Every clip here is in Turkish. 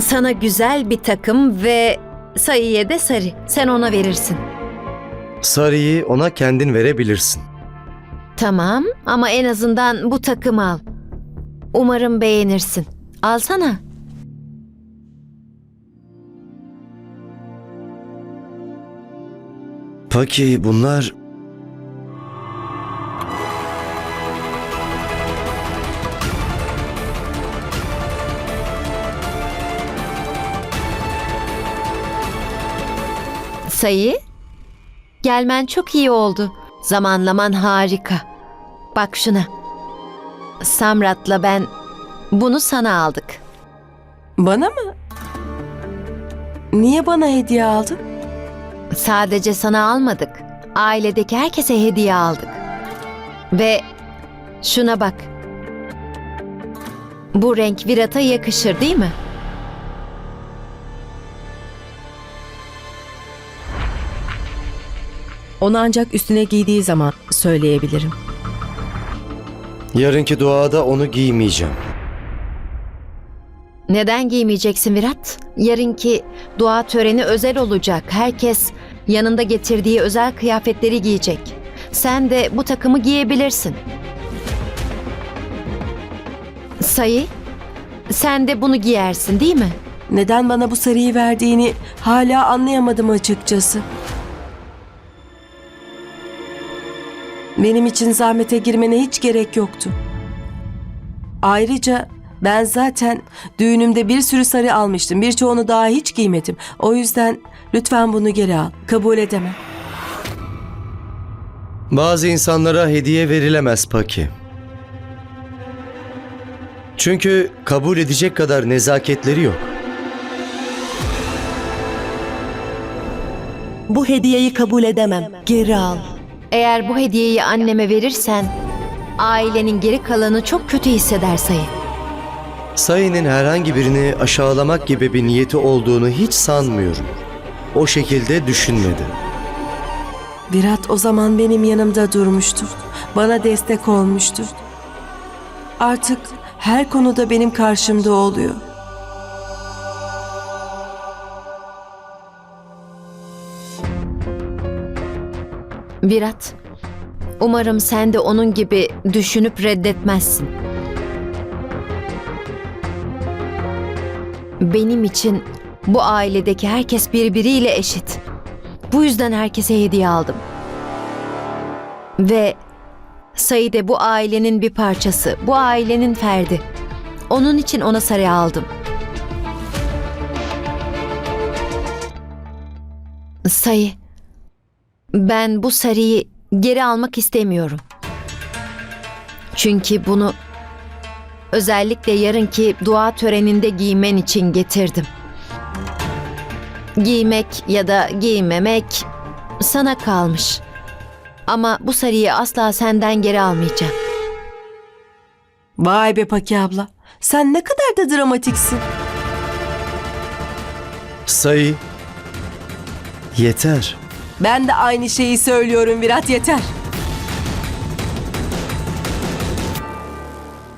sana güzel bir takım ve sayıya de sarı. Sen ona verirsin. Sarıyı ona kendin verebilirsin. Tamam ama en azından bu takımı al. Umarım beğenirsin. Alsana. Peki bunlar... Sayı? Gelmen çok iyi oldu. Zamanlaman harika. Bak şuna. Samrat'la ben bunu sana aldık. Bana mı? Niye bana hediye aldın? Sadece sana almadık. Ailedeki herkese hediye aldık. Ve şuna bak. Bu renk Virat'a yakışır değil mi? Onu ancak üstüne giydiği zaman söyleyebilirim. Yarınki duada onu giymeyeceğim. Neden giymeyeceksin Virat? Yarınki dua töreni özel olacak. Herkes yanında getirdiği özel kıyafetleri giyecek. Sen de bu takımı giyebilirsin. Sayı, sen de bunu giyersin değil mi? Neden bana bu sarıyı verdiğini hala anlayamadım açıkçası. Benim için zahmete girmene hiç gerek yoktu. Ayrıca ben zaten düğünümde bir sürü sarı almıştım. Birçoğunu daha hiç giymedim. O yüzden lütfen bunu geri al. Kabul edemem. Bazı insanlara hediye verilemez Paki. Çünkü kabul edecek kadar nezaketleri yok. Bu hediyeyi kabul edemem. Geri al. Eğer bu hediyeyi anneme verirsen ailenin geri kalanı çok kötü hisseder Sayı. Sayı'nın herhangi birini aşağılamak gibi bir niyeti olduğunu hiç sanmıyorum. O şekilde düşünmedi. Virat o zaman benim yanımda durmuştur. Bana destek olmuştur. Artık her konuda benim karşımda oluyor. Virat, umarım sen de onun gibi düşünüp reddetmezsin. Benim için bu ailedeki herkes birbiriyle eşit. Bu yüzden herkese hediye aldım. Ve Saide bu ailenin bir parçası, bu ailenin ferdi. Onun için ona sarı aldım. Sayı, ben bu sarıyı geri almak istemiyorum. Çünkü bunu özellikle yarınki dua töreninde giymen için getirdim. Giymek ya da giymemek sana kalmış. Ama bu sarıyı asla senden geri almayacağım. Vay be Paki abla. Sen ne kadar da dramatiksin. Sayı, yeter. Ben de aynı şeyi söylüyorum Virat yeter.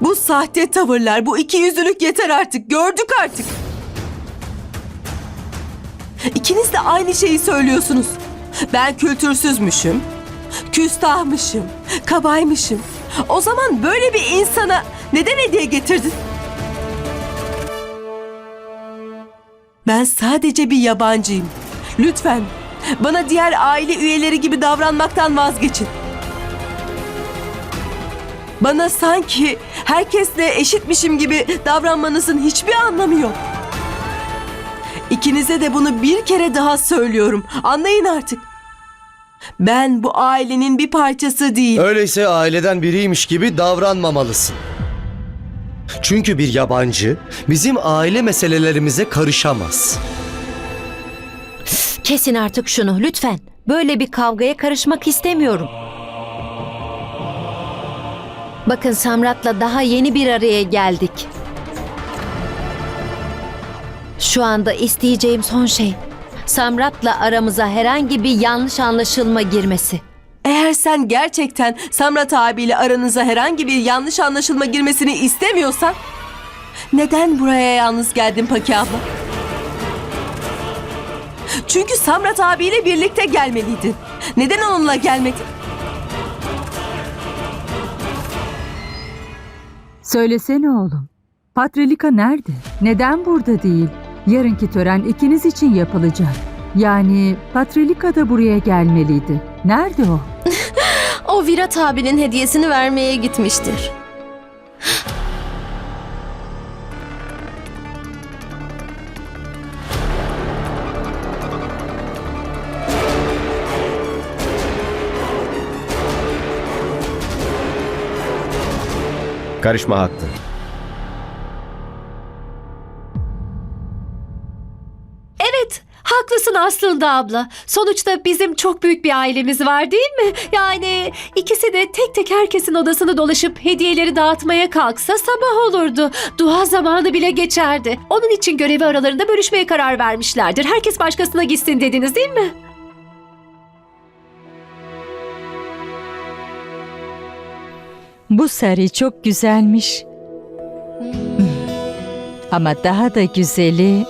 Bu sahte tavırlar, bu iki yüzlülük yeter artık. Gördük artık. İkiniz de aynı şeyi söylüyorsunuz. Ben kültürsüzmüşüm, küstahmışım, kabaymışım. O zaman böyle bir insana neden hediye getirdin? Ben sadece bir yabancıyım. Lütfen bana diğer aile üyeleri gibi davranmaktan vazgeçin. Bana sanki herkesle eşitmişim gibi davranmanızın hiçbir anlamı yok. İkinize de bunu bir kere daha söylüyorum. Anlayın artık. Ben bu ailenin bir parçası değil. Öyleyse aileden biriymiş gibi davranmamalısın. Çünkü bir yabancı bizim aile meselelerimize karışamaz. Kesin artık şunu lütfen. Böyle bir kavgaya karışmak istemiyorum. Bakın Samrat'la daha yeni bir araya geldik. Şu anda isteyeceğim son şey Samrat'la aramıza herhangi bir yanlış anlaşılma girmesi. Eğer sen gerçekten Samrat abiyle aranıza herhangi bir yanlış anlaşılma girmesini istemiyorsan Neden buraya yalnız geldin Paki abla? Çünkü Samrat abiyle birlikte gelmeliydin. Neden onunla gelmedin? Söylesene oğlum. Patrilika nerede? Neden burada değil? Yarınki tören ikiniz için yapılacak. Yani Patrilika da buraya gelmeliydi. Nerede o? O Virat abinin hediyesini vermeye gitmiştir. Karışma haklı. Haklısın aslında abla. Sonuçta bizim çok büyük bir ailemiz var değil mi? Yani ikisi de tek tek herkesin odasını dolaşıp hediyeleri dağıtmaya kalksa sabah olurdu. Dua zamanı bile geçerdi. Onun için görevi aralarında bölüşmeye karar vermişlerdir. Herkes başkasına gitsin dediniz değil mi? Bu sarı çok güzelmiş. Ama daha da güzeli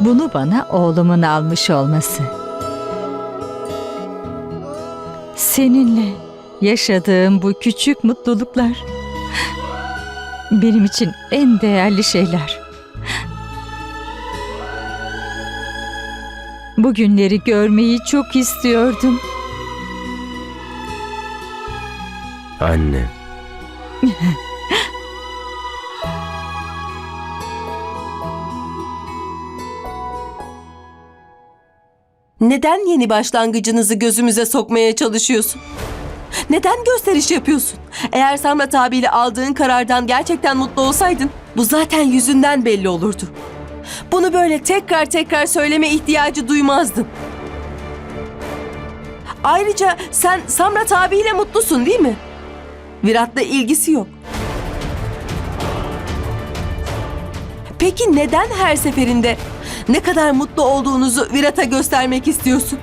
bunu bana oğlumun almış olması. Seninle yaşadığım bu küçük mutluluklar benim için en değerli şeyler. Bu günleri görmeyi çok istiyordum. Anne. Neden yeni başlangıcınızı gözümüze sokmaya çalışıyorsun? Neden gösteriş yapıyorsun? Eğer Samrat abiyle aldığın karardan gerçekten mutlu olsaydın bu zaten yüzünden belli olurdu. Bunu böyle tekrar tekrar söyleme ihtiyacı duymazdın. Ayrıca sen Samrat abiyle mutlusun değil mi? Virat'la ilgisi yok. Peki neden her seferinde ne kadar mutlu olduğunuzu Virat'a göstermek istiyorsun?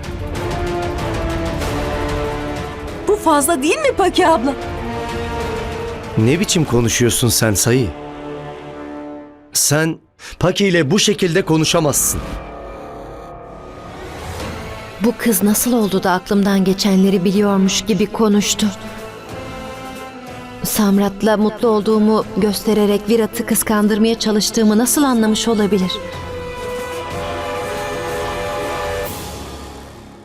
Bu fazla değil mi Paki abla? Ne biçim konuşuyorsun sen Sayı? Sen Paki ile bu şekilde konuşamazsın. Bu kız nasıl oldu da aklımdan geçenleri biliyormuş gibi konuştu. Samrat'la mutlu olduğumu göstererek Virat'ı kıskandırmaya çalıştığımı nasıl anlamış olabilir?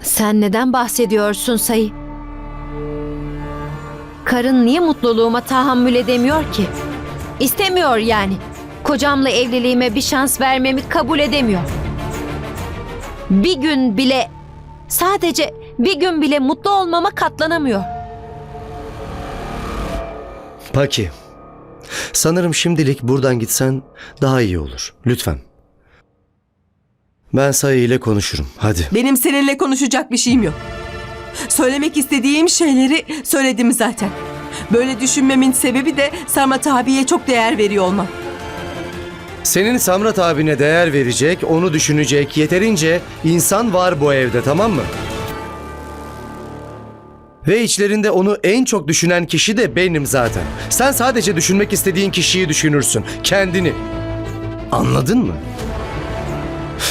Sen neden bahsediyorsun Sayı? Karın niye mutluluğuma tahammül edemiyor ki? İstemiyor yani. Kocamla evliliğime bir şans vermemi kabul edemiyor. Bir gün bile sadece bir gün bile mutlu olmama katlanamıyor. Paki. Sanırım şimdilik buradan gitsen daha iyi olur. Lütfen. Ben Sayı ile konuşurum. Hadi. Benim seninle konuşacak bir şeyim yok. Söylemek istediğim şeyleri söyledim zaten. Böyle düşünmemin sebebi de Samrat abiye çok değer veriyor olmam. Senin Samrat abine değer verecek, onu düşünecek yeterince insan var bu evde tamam mı? Ve içlerinde onu en çok düşünen kişi de benim zaten. Sen sadece düşünmek istediğin kişiyi düşünürsün. Kendini. Anladın mı?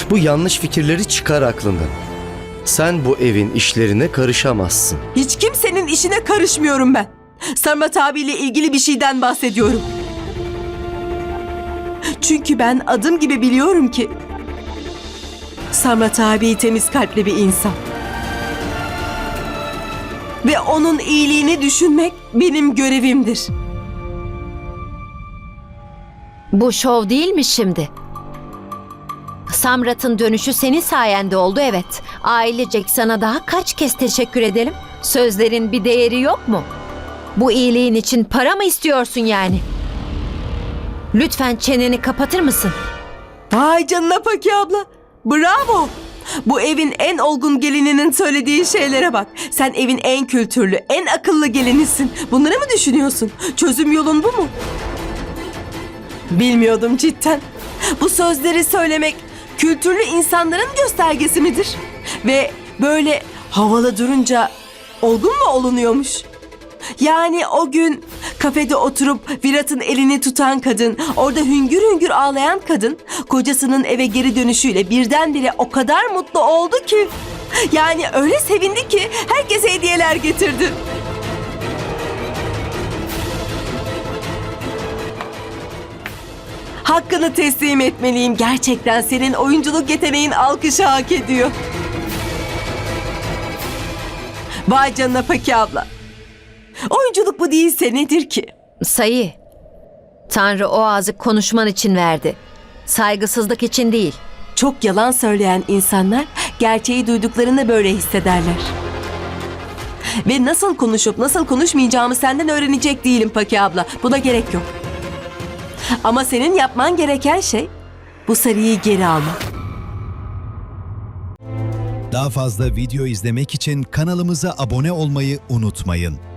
Bu yanlış fikirleri çıkar aklından. Sen bu evin işlerine karışamazsın. Hiç kimsenin işine karışmıyorum ben. Samrat abiyle ilgili bir şeyden bahsediyorum. Çünkü ben adım gibi biliyorum ki Samrat abi temiz kalpli bir insan. Ve onun iyiliğini düşünmek benim görevimdir. Bu şov değil mi şimdi? Samrat'ın dönüşü senin sayende oldu evet. Ailecek sana daha kaç kez teşekkür edelim? Sözlerin bir değeri yok mu? Bu iyiliğin için para mı istiyorsun yani? Lütfen çeneni kapatır mısın? Vay canına Paki abla. Bravo. Bu evin en olgun gelininin söylediği şeylere bak. Sen evin en kültürlü, en akıllı gelinisin. Bunları mı düşünüyorsun? Çözüm yolun bu mu? Bilmiyordum cidden. Bu sözleri söylemek kültürlü insanların göstergesi midir? Ve böyle havalı durunca olgun mu olunuyormuş? Yani o gün Kafede oturup Virat'ın elini tutan kadın, orada hüngür hüngür ağlayan kadın, kocasının eve geri dönüşüyle birdenbire o kadar mutlu oldu ki. Yani öyle sevindi ki herkese hediyeler getirdi. Hakkını teslim etmeliyim. Gerçekten senin oyunculuk yeteneğin alkışı hak ediyor. Vay canına Paki abla. Oyunculuk bu değilse nedir ki? Sayı. Tanrı o ağzı konuşman için verdi. Saygısızlık için değil. Çok yalan söyleyen insanlar gerçeği duyduklarında böyle hissederler. Ve nasıl konuşup nasıl konuşmayacağımı senden öğrenecek değilim Paki abla. Buna gerek yok. Ama senin yapman gereken şey bu sarıyı geri almak. Daha fazla video izlemek için kanalımıza abone olmayı unutmayın.